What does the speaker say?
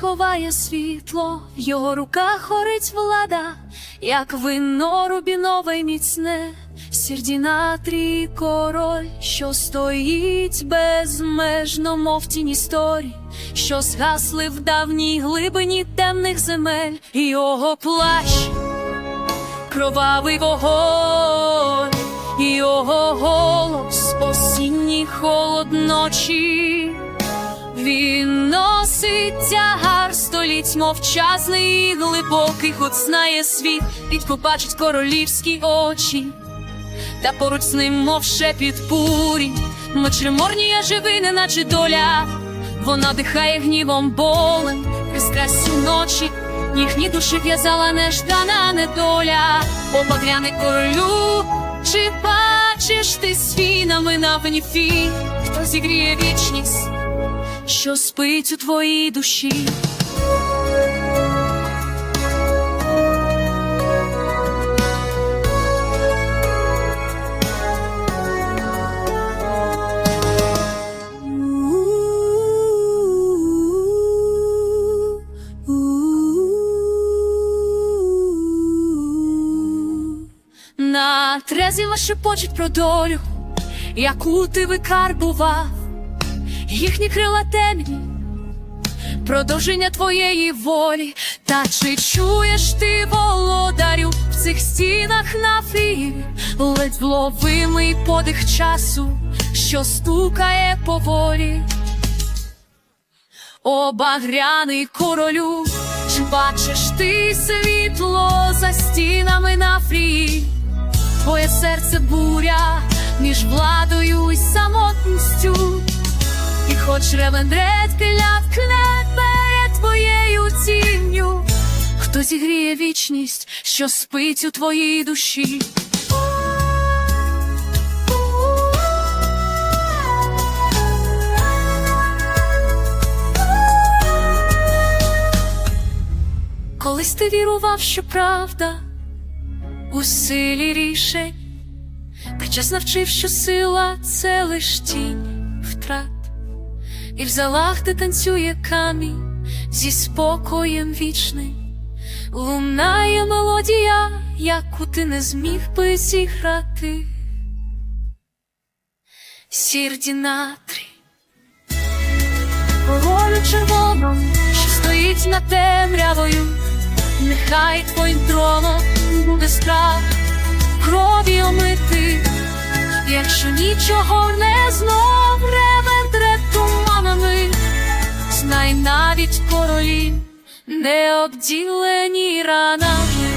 ховає світло, в його руках горить влада, як вино рубінове міцне, Сірдінатрій король, що стоїть безмежно, мов тіні сторі, що згасли в давній глибині темних земель, його плащ кровавий вогонь, його голос осінній холод ночі. Він носить тягар століть мовчазний і глибокий, хоч знає світ, рідко бачить королівські очі, та поруч з ним, мов шепіт бурі, мочреморніє живий, неначе доля, вона дихає гнівом болем, пристрастю ночі, їхні душі в'язала неждана недоля, обагряне королю, чи бачиш ти свій наминавні фі, хто зігріє вічність? Що спить у твоїй душі. На трезі шепочуть про долю, яку ти викарбував їхні крила темні, продовження твоєї волі, та чи чуєш ти володарю в цих стінах на фрі, ледь вловимий подих часу, що стукає поволі. О, багряний королю, чи бачиш ти світло за стінами на фрі? Твоє серце буря між владою і самотністю. І хоч ревендрет клятне перед твоєю тінню, хто зігріє вічність, що спить у твоїй душі. Колись ти вірував, що правда у силі рішень, та час навчив, що сила це лиш тінь втрат. І в залах, де танцює камінь зі спокоєм вічним, лунає мелодія, яку ти не зміг би зіграти. Сірдінатрі, Королю червоном, що стоїть над темрявою, нехай твоїм троном буде страх крові омити, знай навіть королі не обділені ранами.